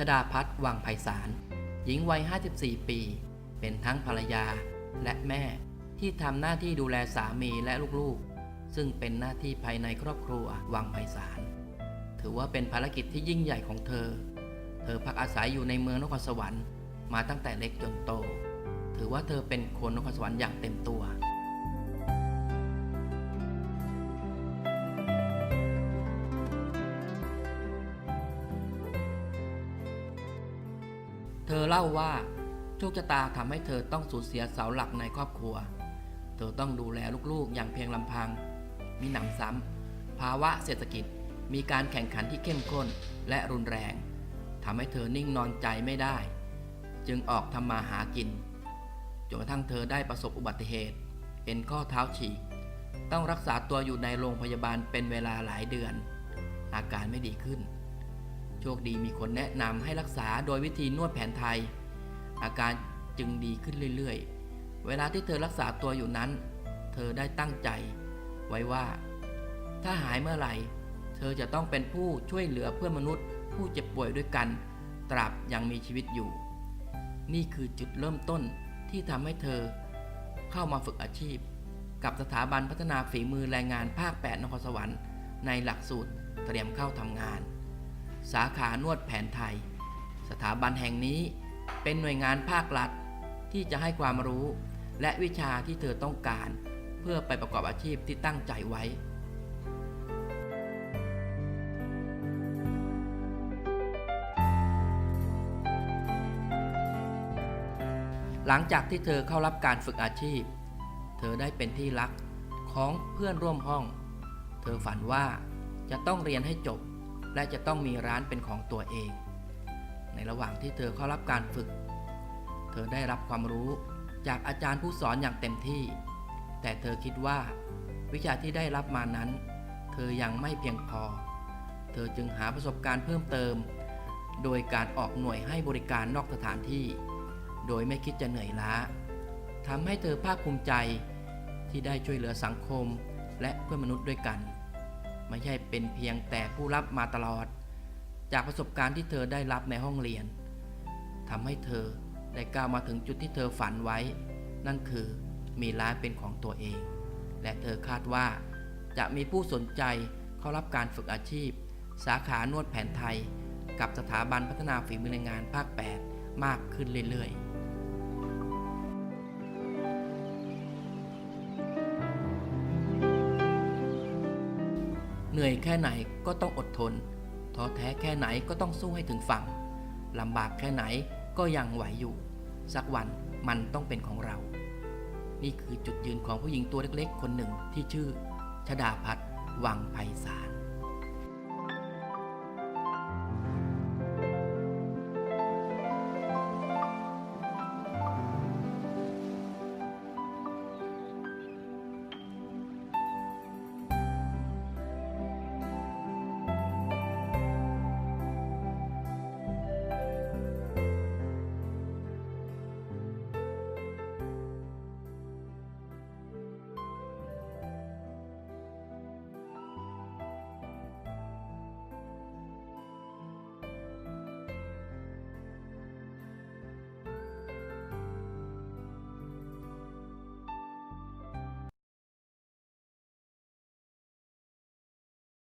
ชดาพัฒน์วังไพศาล หญิงวัย 54 ปี เป็นทั้งภรรยาและแม่ที่ทำหน้าที่ดูแลสามีและลูกๆ ซึ่งเป็นหน้าที่ภายในครอบครัววังไพศาล ถือว่าเป็นภารกิจที่ยิ่งใหญ่ของเธอ เธอพักอาศัยอยู่ในเมืองนครสวรรค์มาตั้งแต่เล็กจนโต ถือว่าเธอเป็นคนนครสวรรค์อย่างเต็มตัว เธอเล่าว่าโชคชะตาทำให้เธอต้องสูญเสียเสาหลักในครอบครัว เธอต้องดูแลลูกๆอย่างเพียงลำพัง มีหนำซ้ำภาวะเศรษฐกิจมีการแข่งขันที่เข้มข้นและรุนแรงทำให้เธอนิ่งนอนใจไม่ได้ จึงออกทำมาหากินจนกระทั่งเธอได้ประสบอุบัติเหตุ เอ็นข้อเท้าฉีก ต้องรักษาตัวอยู่ในโรงพยาบาลเป็นเวลาหลายเดือน อาการไม่ดีขึ้น โชคดีมีคนแนะนำให้รักษาโดยวิธีนวดแผนไทย อาการจึงดีขึ้นเรื่อยๆ เวลาที่เธอรักษาตัวอยู่นั้น เธอได้ตั้งใจ ไว้ว่า ถ้าหายเมื่อไหร่ เธอจะต้องเป็นผู้ช่วยเหลือเพื่อนมนุษย์ ผู้เจ็บป่วยด้วยกัน ตราบยังมีชีวิตอยู่ นี่คือจุดเริ่มต้นที่ทำให้เธอเข้ามาฝึกอาชีพ กับสถาบันพัฒนาฝีมือแรงงานภาค 8 นครสวรรค์ ในหลักสูตรเตรียมเข้าทำงาน สาขานวดแผนไทย สถาบันแห่งนี้เป็นหน่วยงานภาครัฐที่จะให้ความรู้ และวิชาที่เธอต้องการ เพื่อไปประกอบอาชีพที่ตั้งใจไว้ หลังจากที่เธอเข้ารับการฝึกอาชีพ เธอได้เป็นที่รักของเพื่อนร่วมห้อง เธอฝันว่าจะต้องเรียนให้จบ และจะต้องมีร้านเป็นของตัวเอง ในระหว่างที่เธอเข้ารับการฝึก เธอได้รับความรู้จากอาจารย์ผู้สอนอย่างเต็มที่ แต่เธอคิดว่า วิชาที่ได้รับมานั้น เธอยังไม่เพียงพอ เธอจึงหาประสบการณ์เพิ่มเติม โดยการออกหน่วยให้บริการนอกสถานที่ โดยไม่คิดจะเหนื่อยล้าทำให้เธอภาคภูมิใจที่ได้ช่วยเหลือสังคมและเพื่อนมนุษย์ด้วยกัน ไม่ใช่เป็นเพียงแต่ผู้รับมาตลอด จากประสบการณ์ที่เธอได้รับในห้องเรียนทำให้เธอได้ก้าวมาถึงจุดที่เธอฝันไว้ นั่นคือมีร้านเป็นของตัวเอง และเธอคาดว่า จะมีผู้สนใจเข้ารับการฝึกอาชีพ สาขานวดแผนไทย กับสถาบันพัฒนาฝีมือแรงงานภาค 8 มากขึ้นเรื่อยๆ เหนื่อยแค่ไหนก็ต้องอดทนท้อแท้แค่ไหนก็ต้องสู้ให้ถึงฝั่งลำบากแค่ไหนก็ยังไหวอยู่ สักวันมันต้องเป็นของเรา นี่คือจุดยืนของผู้หญิงตัวเล็กๆ คนหนึ่งที่ชื่อ ชดาพัฒน์วังไพศาล